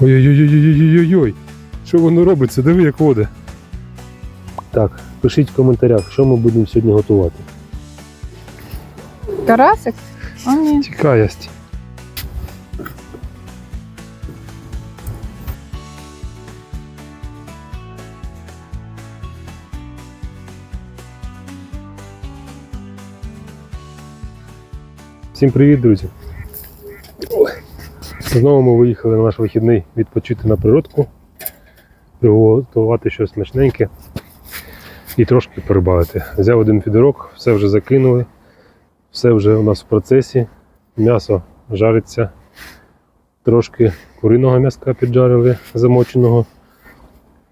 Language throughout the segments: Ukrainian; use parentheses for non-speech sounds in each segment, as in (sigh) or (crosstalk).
Ой-ой-ой-ой-ой-ой-ой. Що воно робиться? Диви, як воде. Так, пишіть в коментарях, що ми будемо сьогодні готувати. Карасик? О, ні. Цікавість. Всім привіт, друзі! Знову ми виїхали на наш вихідний відпочити на природку, приготувати щось смачненьке і трошки порибалити. Взяв один фідерок, все вже закинули, все вже у нас в процесі. М'ясо жариться. Трошки куриного м'яска піджарили, замоченого.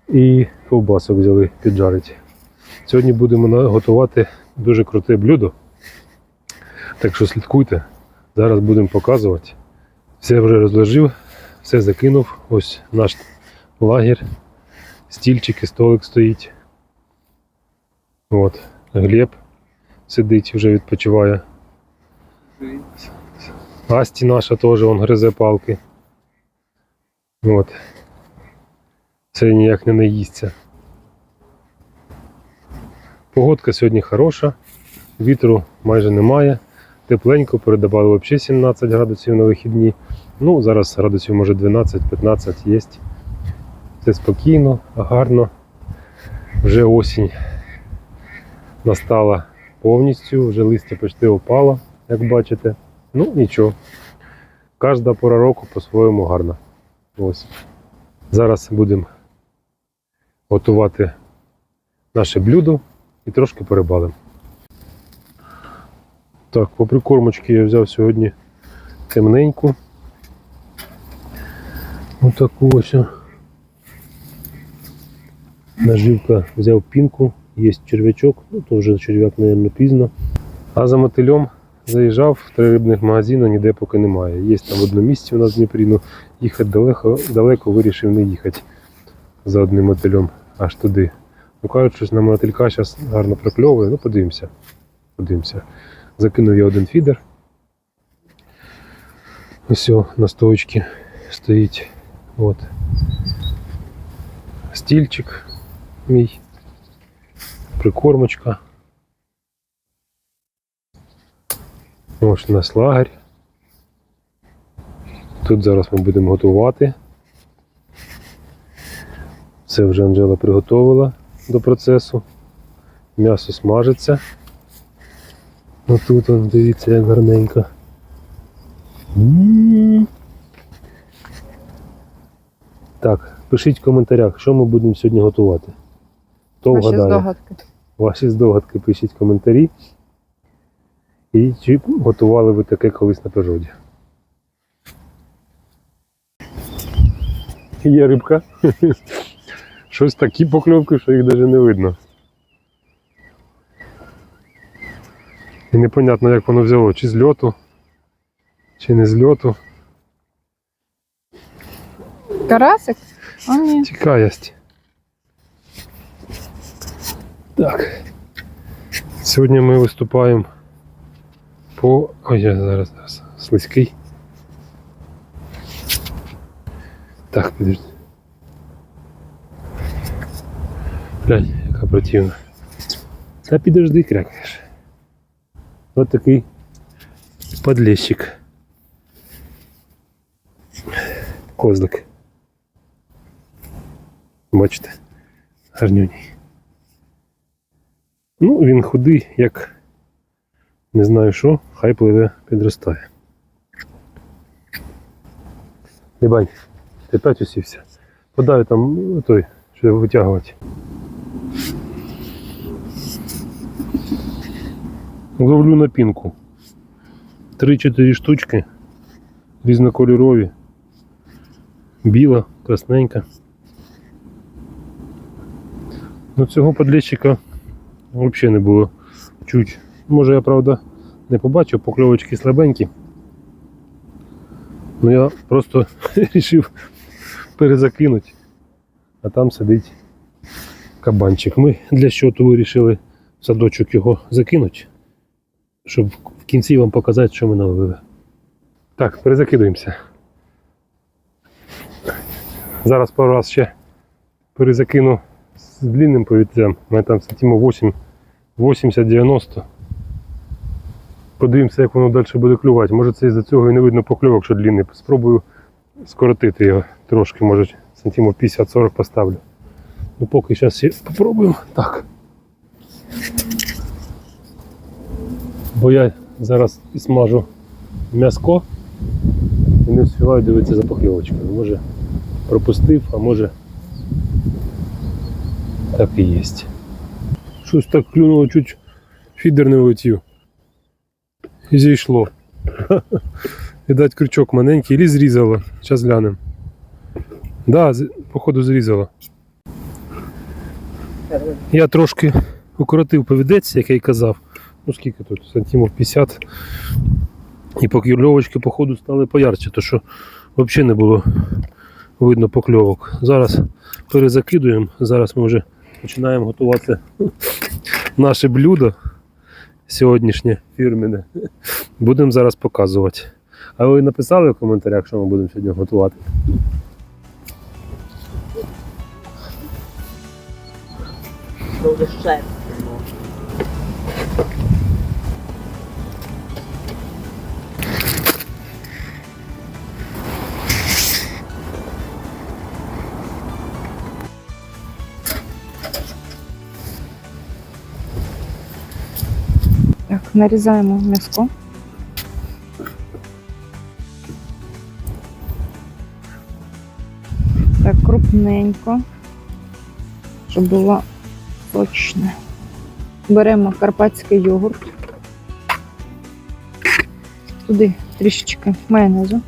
І ковбасок взяли піджарити. Сьогодні будемо готувати дуже круте блюдо. Так що слідкуйте. Зараз будемо показувати. Все вже розложив, все закинув. Ось наш лагерь. Стільчики, столик стоїть. От, Глеб сидить, вже відпочиває. Асті наша теж он гризе палки. От. Це ніяк не наїсться. Погодка сьогодні хороша, вітру майже немає. Тепленько, передавали взагалі 17 градусів на вихідні. Ну, зараз градусів може 12-15 є. Все спокійно, гарно. Вже осінь настала повністю, вже листя почти опало, як бачите. Ну, нічого. Кожна пора року по-своєму гарна. Ось. Зараз будемо готувати наше блюдо і трошки перебалимо. Так, по прикормочці я взяв сьогодні темненьку. Отаку ось. Наживка взяв пінку, є черв'ячок, ну то вже черв'як, мабуть, пізно. А за мотилем заїжджав в три рибних магазини, ніде поки немає. Є там в одному місці у нас в Дніпрі, ну їхати далеко, далеко вирішив не їхати за одним мотилем аж туди. Ну кажуть, щось на мотилька зараз гарно прокльовує, ну подивимося. Подивимося. Закинув я один фідер. Ось на стоечці стоїть. От. Стільчик мій. Прикормочка. Ось у нас лагерь. Тут зараз ми будемо готувати. Це вже Анжела приготувала до процесу. М'ясо смажиться. Отут дивіться, як гарненько. Так, пишіть в коментарях, що ми будемо сьогодні готувати. Хто Ваші вгадає? здогадки. Ваші здогадки пишіть в коментарі. І чи готували ви таке колись на природі? Є рибка. (laughs) Щось такі покльовки, що їх навіть не видно. І непонятно, як воно взяло, чи з льоту, чи не з льоту. Карасик? О, ні. Цікавість. Так. Сьогодні ми виступаємо по. Ой, я зараз, зараз слизький. Так, підожди. Глянь, яка противна. Та підожди, крякаєш. Ось такий подлещик. Козлик. Бачите? Гарнюній. Ну, він худий, як не знаю що, хай пливе підростає. Лібань, ти опять усівся. Подай там ну, той, що витягувати. Ловлю на пінку. Три-чотири штучки. Різнокольорові. Біла, красненька. Ну цього подлещика взагалі не було чуть. Може я правда не побачив, покльовочки слабенькі. Ну я просто (laughs) вирішив перезакинути. А там сидить кабанчик. Ми для щоту вирішили в садочок його закинути, щоб в кінці вам показати, що ми наловили. Так, перезакидуємося. Зараз пару раз ще перезакину з длинним повітрям. Мене там сантимо 8, 80-90. Подивимося, як воно далі буде клювати. Може це із-за цього і не видно покльовок, що длинний. Спробую скоротити його трошки, може сантимо 50-40 поставлю. Ну поки зараз спробуємо. Так. Бо я зараз і смажу м'яско і не встигаю дивитися за покльовочкою. Може пропустив, а може так і є. Щось так клюнуло, чуть фідер не влетів. І зійшло. (laughs) Видать, крючок маленький, или зрізало. Зараз глянемо. Да, походу зрізало. Я трошки укоротив повідець, як я й казав. Ну скільки тут? Сантимів 50. І покльовочки, походу, стали поярче, то що взагалі не було видно покльовок. Зараз перезакидуємо. Зараз ми вже починаємо готувати наше блюдо сьогоднішнє фірмене. Будемо зараз показувати. А ви написали в коментарях, що ми будемо сьогодні готувати? Дуже шерсть. Нарізаємо м'яско. Так, крупненько, щоб було сочне. Беремо карпатський йогурт. Туди трішечки майонезу.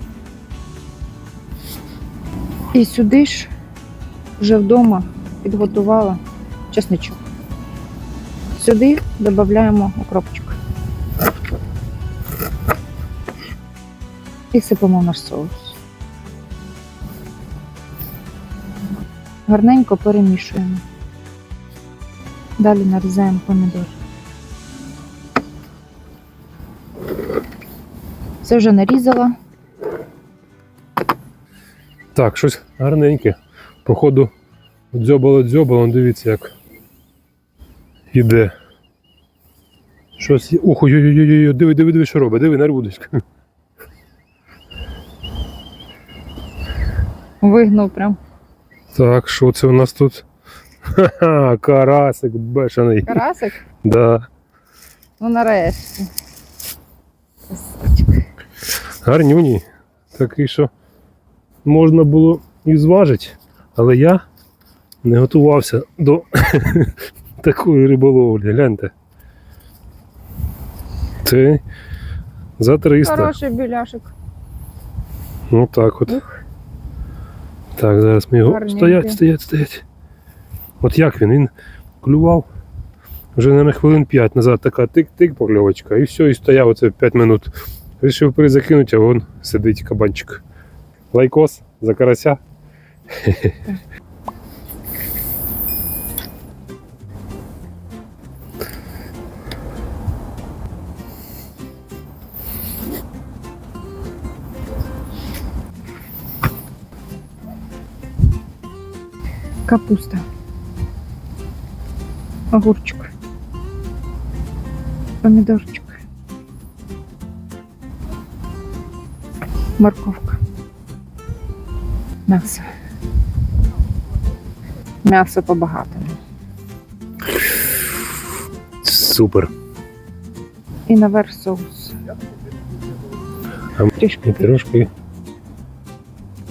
І сюди ж вже вдома підготувала чесничок. Сюди додаємо укропчик. І сипемо наш соус. Гарненько перемішуємо. Далі нарізаємо помідор. Це вже нарізала. Так, щось гарненьке. Походу, дзьобало дзьобало, дивіться як іде. Щось. є- Ух, ой-ой-ой, диви, диви, диви, що робить, диви на Вигнув прям. Так, що це у нас тут? Ха-ха, карасик бешений. Карасик. Да. Ну нарешті. Гарнюні. Такий, що можна було і зважити, але я не готувався до (laughs) такої риболовлі. Гляньте. Це за 300. Хороший біляшик. Ну так от. Так, зараз ми його. Гарненький. Стоять, стоять, стоять. От як він? Він клював вже на хвилин 5 назад така тик-тик покльовочка, і все, і стояв оце 5 минут. Рішив перезакинути, а вон сидить кабанчик. Лайкос за карася. Капуста. Огурчик. Помидорчик. Морковка. М'ясо. М'ясо по-багатому. Супер. І наверх соус. Трішки. Трошки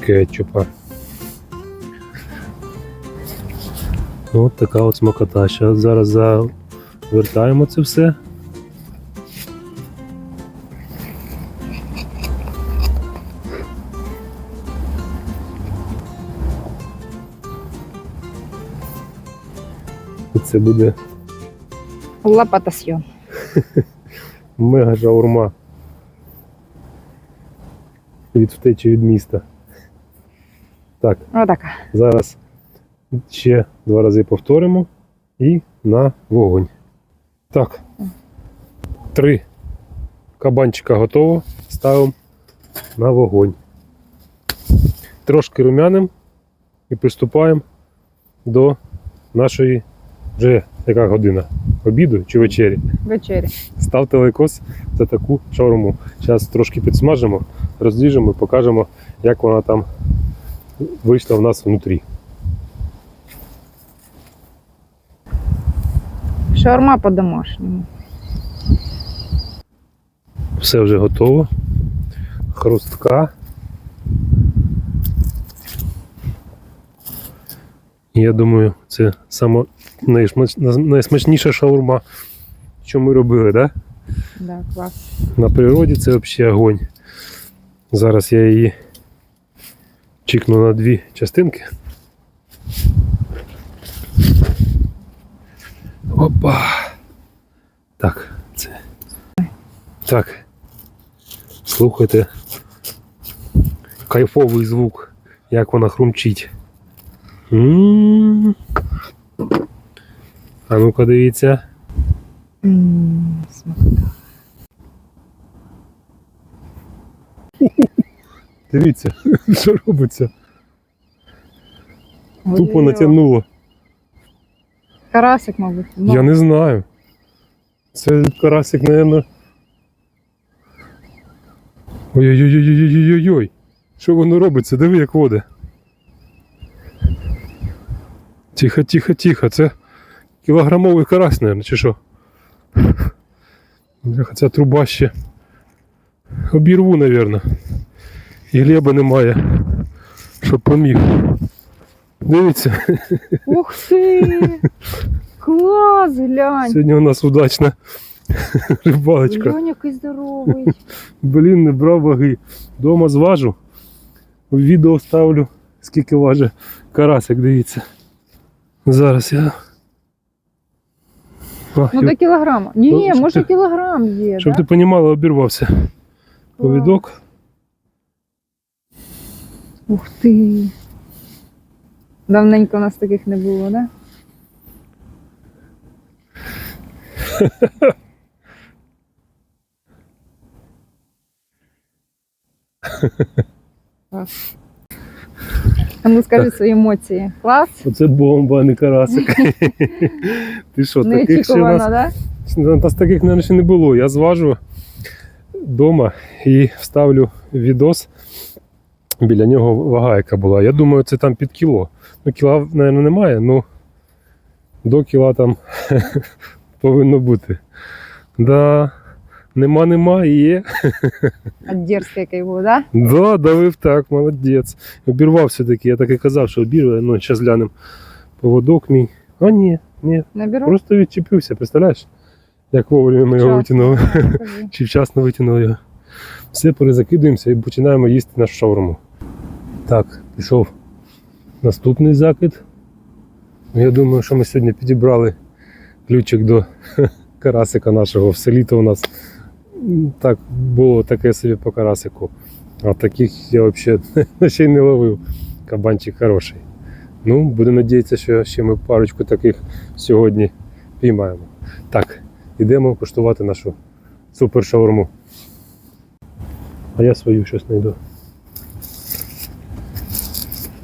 кетчупа. От така от смакота. Зараз, зараз завертаємо це все. І це буде Лапатасьйон. (laughs) мега жаурма. Від втечі від міста. Так, Отака. зараз ще два рази повторимо і на вогонь. Так. Три кабанчика готово. Ставимо на вогонь. Трошки румяним і приступаємо до нашої вже яка година? Обіду чи вечері? Вечері. Ставте лайкос за таку шаурму. Зараз трошки підсмажимо, розріжемо і покажемо, як вона там вийшла в нас внутрі. Шаурма по-домашньому. Все вже готово. Хрустка. Я думаю, це найшмач- найсмачніша шаурма, що ми робили, так? Да? Да, клас. На природі це взагалі огонь. Зараз я її чікну на дві частинки. Опа. Так, це. Так. Слухайте. Кайфовий звук, як вона хрумчить. М. А ну-ка дивіться. М. Дивіться, (laughs) що робиться. Тупо натягнуло. Карасик, мабуть. Ну, Я не знаю. Це карасик, наверное. Ой-ой-ой-ой-ой-ой-ой. Що воно робиться? Диви, як воде. Тихо, тихо, тихо. Це кілограмовий карась, наверное, чи що? Ця труба ще. Обірву, наверное. І глеба немає. Щоб поміг. Дивіться, Ух ти! Клас, глянь! сьогодні у нас удачна рибалочка. Глянь, який здоровий. Блін, не брав ваги. Дома зважу. В відео ставлю, скільки важить карасик, дивіться. Зараз я. А, Ну і- до кілограма. Ні, Ну, може ти- кілограм є. щоб да? ти понімала, обірвався. Повідок. Ух ти. Давненько у нас таких не було, да? Клас. А ну скажи свої емоції. Клас? Оце бомба, а не карасик. Ти що, таких ще у Неочікувано, нас да? У нас таких, мабуть, ще не було. Я зважу вдома і вставлю відос. Біля нього вага, яка була. Я думаю, це там під кіло. Ну, кіла, мабуть, немає, ну до кіла там (laughs) повинно бути. Да, нема, нема і є. Дерзкий який був, да? Да, давив так, молодець. Обірвав все-таки, я так і казав, що обірває, ну, зараз глянемо. Поводок мій. А ні, ні, Наберу? просто відчепився, представляєш? Як вовремя ми його витягнули. (laughs) Чи вчасно витягнули його. Все перезакидуємося і починаємо їсти нашу шаурму. Так, пішов наступний закид. Я думаю, що ми сьогодні підібрали ключик до (laughs) карасика нашого. Все літо у нас так було таке собі по карасику. А таких я взагалі (laughs) ще й не ловив. Кабанчик хороший. Ну, будемо надіятися, що ще ми парочку таких сьогодні піймаємо. Так, йдемо куштувати нашу супер шаурму. А я свою щось знайду.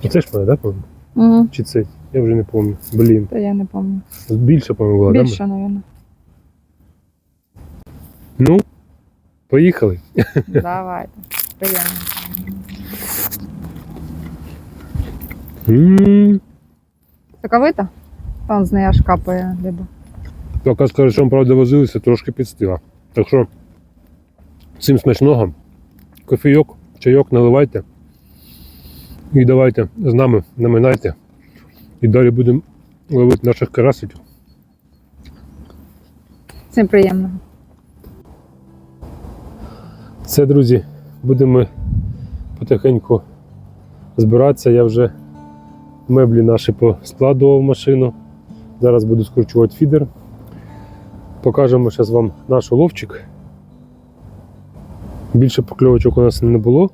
Оце ж моя, да, по-моєму? Чи це? Я вже не пам'ятаю. Блін. Та я не пам'ятаю. Більше, була, Більше, мабуть. да? Ну, поїхали. (laughs) Давайте. Приємно. Соковита? Там з неї аж капає риба. Тільки скажу, що правда возилися, трошки підстила. Так що всім смачного. Кофійок, чайок наливайте. І давайте з нами наминайте. І далі будемо ловити наших карасиків. Всім приємно. Все, друзі, будемо потихеньку збиратися. Я вже меблі наші поскладував в машину. Зараз буду скручувати фідер. Покажемо зараз вам наш уловчик. Більше покльовочок у нас не було,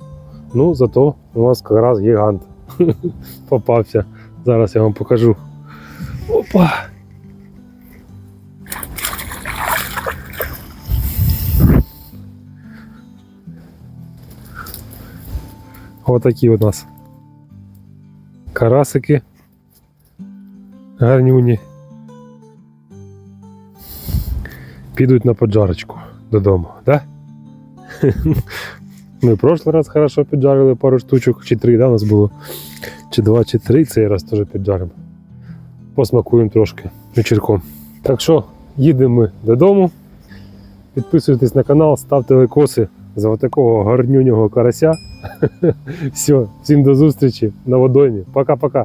ну зато у нас якраз гігант (laughs) попався. Зараз я вам покажу. Опа! Отакі у нас Карасики. Гарнюні. Підуть на поджарочку додому, так? Да? (laughs) Ми в прошлий раз хорошо піджарили пару штучок, чи три, да, у нас було. Чи два, чи три, цей раз теж піджаримо. Посмакуємо трошки вечірком. Так що, їдемо ми додому. Підписуйтесь на канал, ставте лайкоси за такого гарнюнього карася. (laughs) Все, всім до зустрічі на водоймі. Пока-пока.